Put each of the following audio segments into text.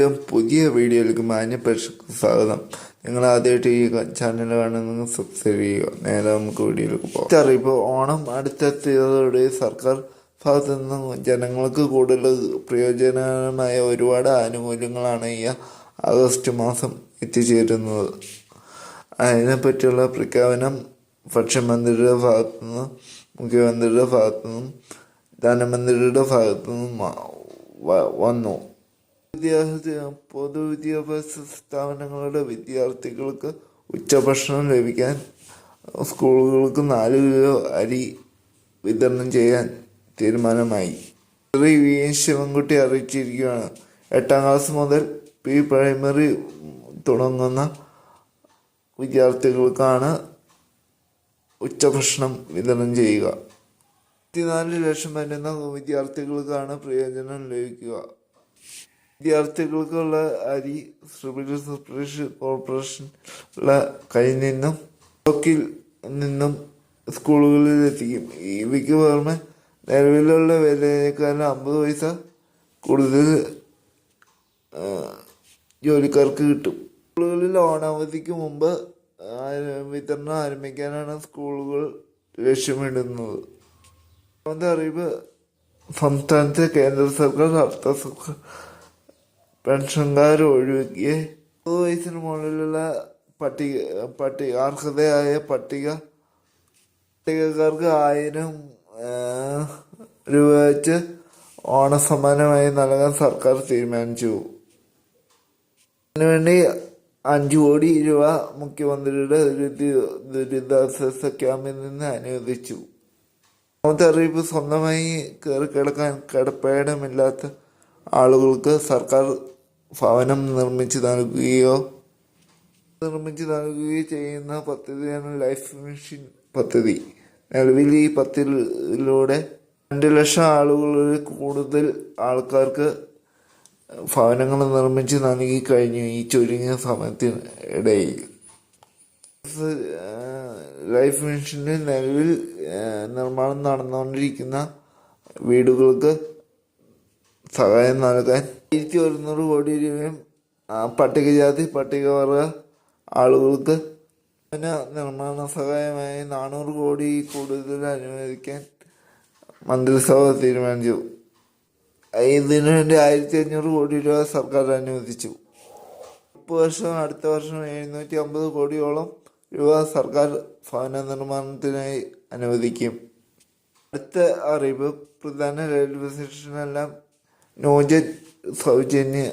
ഏറ്റവും പുതിയ വീഡിയോയിലേക്ക് മാന്യ പ്രേക്ഷകർക്ക് സ്വാഗതം. നിങ്ങൾ ആദ്യമായിട്ട് ഈ ചാനൽ കാണുന്നെങ്കിൽ സബ്സ്ക്രൈബ് ചെയ്യുക. നേരെ നമുക്ക് വീഡിയോയിലേക്ക് പോകാം. അറിയിപ്പോൾ ഓണം അടുത്തെത്തിയതോടെ സർക്കാർ ഭാഗത്തു നിന്നും ജനങ്ങൾക്ക് കൂടുതൽ പ്രയോജനകരമായ ഒരുപാട് ആനുകൂല്യങ്ങളാണ് ഈ ആഗസ്റ്റ് മാസം എത്തിച്ചേരുന്നത്. അതിനെപ്പറ്റിയുള്ള പ്രഖ്യാപനം ഭക്ഷ്യമന്ത്രിയുടെ ഭാഗത്തു നിന്നും മുഖ്യമന്ത്രിയുടെ ഭാഗത്തു നിന്നും ധനമന്ത്രിയുടെ ഭാഗത്തു നിന്നും വന്നു. പൊതുവിദ്യാഭ്യാസ സ്ഥാപനങ്ങളുടെ വിദ്യാർത്ഥികൾക്ക് ഉച്ചഭക്ഷണം ലഭിക്കാൻ സ്കൂളുകൾക്ക് നാല് കിലോ അരി വിതരണം ചെയ്യാൻ തീരുമാനമായി. ശ്രീ വി എൻ ശിവൻകുട്ടി അറിയിച്ചിരിക്കുകയാണ്. എട്ടാം ക്ലാസ് മുതൽ പി പ്രൈമറി തുടങ്ങുന്ന വിദ്യാർത്ഥികൾക്കാണ് ഉച്ചഭക്ഷണം വിതരണം ചെയ്യുക. ഇരുപത്തിനാല് ലക്ഷം വരുന്ന വിദ്യാർത്ഥികൾക്കാണ് പ്രയോജനം ലഭിക്കുക. വിദ്യാർത്ഥികൾക്കുള്ള അരി സിവിൽ കോർപ്പറേഷൻ കോർപ്പറേഷനുള്ള കയ്യിൽ നിന്നും ബ്ലോക്കിൽ നിന്നും സ്കൂളുകളിൽ എത്തിക്കും. ഇവയ്ക്ക് പുറമെ നിലവിലുള്ള വിലയേക്കാളും അമ്പത് പൈസ കൂടുതൽ ജോലിക്കാർക്ക് കിട്ടും. സ്കൂളുകളിൽ ഓണാവധിക്ക് മുമ്പ് വിതരണം ആരംഭിക്കാനാണ് സ്കൂളുകൾ ലക്ഷ്യമിടുന്നത്. അറിവ് സംസ്ഥാനത്തെ കേന്ദ്ര സർക്കാർ അർത്ഥ പെൻഷൻകാർ ഒഴികെ മുപ്പത് വയസ്സിന് മുകളിലുള്ള പട്ടിക പട്ടിക അർഹതയായ പട്ടിക പട്ടികക്കാർക്ക് ആയിരം രൂപ വെച്ച് ഓണസമ്മാനമായി നൽകാൻ സർക്കാർ തീരുമാനിച്ചു. അതിനുവേണ്ടി അഞ്ചു കോടി രൂപ മുഖ്യമന്ത്രിയുടെ ദുരിത ദുരിതാശ്വാസ ക്യാമ്പിൽ നിന്ന് അനുവദിച്ചു. അറിയിപ്പ് സ്വന്തമായി കയറി കിടക്കാൻ കിടപ്പേടമില്ലാത്ത ആളുകൾക്ക് സർക്കാർ ഭവനം നിർമ്മിച്ച് നൽകുകയോ നിർമ്മിച്ച് നൽകുകയോ ചെയ്യുന്ന പദ്ധതിയാണ് ലൈഫ് മിഷൻ പദ്ധതി. നിലവിൽ ഈ പദ്ധതിയിലൂടെ രണ്ട് ലക്ഷം ആളുകളിൽ കൂടുതൽ ആൾക്കാർക്ക് ഭവനങ്ങൾ നിർമ്മിച്ച് നൽകി കഴിഞ്ഞു ഈ ചുരുങ്ങിയ സമയത്തിന് ഇടയിൽ ലൈഫ് മിഷനിൽ നിലവിൽ നിർമ്മാണം നടന്നുകൊണ്ടിരിക്കുന്ന വീടുകൾക്ക് സഹായം നൽകാൻ ആയിരത്തി ഒരുന്നൂറ് കോടി രൂപയും പട്ടികജാതി പട്ടികവർഗ ആളുകൾക്ക് ഭവന നിർമ്മാണ സഹായമായി നാനൂറ് കോടി കൂടുതൽ അനുവദിക്കാൻ മന്ത്രിസഭ തീരുമാനിച്ചു. ഇതിനു വേണ്ടി ആയിരത്തി അഞ്ഞൂറ് കോടി രൂപ സർക്കാർ അനുവദിച്ചു. ഇപ്പോൾ വർഷം അടുത്ത വർഷം എഴുന്നൂറ്റി അമ്പത് കോടിയോളം രൂപ സർക്കാർ ഭവന നിർമ്മാണത്തിനായി അനുവദിക്കും. അടുത്ത അറിവ് പ്രധാന റെയിൽവേ സ്റ്റേഷനെല്ലാം നോജൻ സൗജന്യ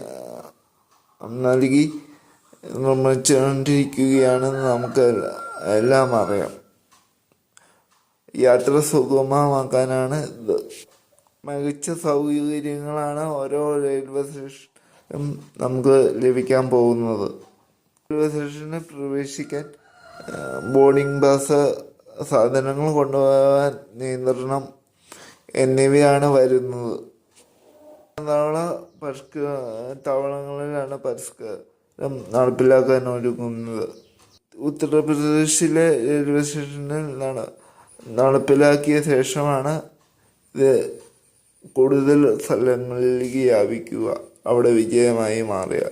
നൽകി നിർമ്മിച്ചുകൊണ്ടിരിക്കുകയാണെന്ന് നമുക്ക് എല്ലാം അറിയാം. യാത്ര സുഗമമാക്കാനാണ് ഇത്. മികച്ച സൗകര്യങ്ങളാണ് ഓരോ റെയിൽവേ സ്റ്റേഷനും നമുക്ക് ലഭിക്കാൻ പോകുന്നത്. റെയിൽവേ സ്റ്റേഷനിൽ പ്രവേശിക്കാൻ ബോർഡിംഗ് പാസ് സാധനങ്ങൾ കൊണ്ടുപോകാൻ നിയന്ത്രണം എന്നിവയാണ് വരുന്നത്. തവള പരിഷ്ക തവളങ്ങളിലാണ് പരിഷ്കാരം നടപ്പിലാക്കാൻ ഒരുങ്ങുന്നത്. ഉത്തർപ്രദേശിലെ റെയിൽവേ സ്റ്റേഷനിൽ നട നടപ്പിലാക്കിയ ശേഷമാണ് ഇത് കൂടുതൽ സ്ഥലങ്ങളിലേക്ക് വ്യാപിക്കുക. അവിടെ വിജയമായി മാറിയ.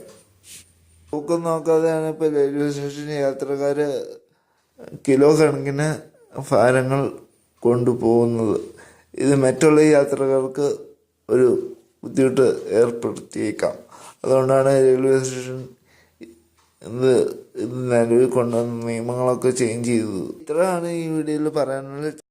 തൂക്കം നോക്കാതെയാണ് ഇപ്പോൾ റെയിൽവേ സ്റ്റേഷൻ യാത്രക്കാർ കിലോ കണക്കിന് ഭാരങ്ങൾ കൊണ്ടുപോകുന്നത്. ഇത് മറ്റുള്ള യാത്രക്കാർക്ക് ഒരു ബുദ്ധിമുട്ട് ഏർപ്പെടുത്തിയേക്കാം. അതുകൊണ്ടാണ് റെയിൽവേ സ്റ്റേഷൻ ഇത് ഇത് നിലവിൽ കൊണ്ടുവന്ന നിയമങ്ങളൊക്കെ ചേഞ്ച് ചെയ്തത്. ഇത്രയാണ് ഈ വീഡിയോയിൽ പറയാനുള്ളത്.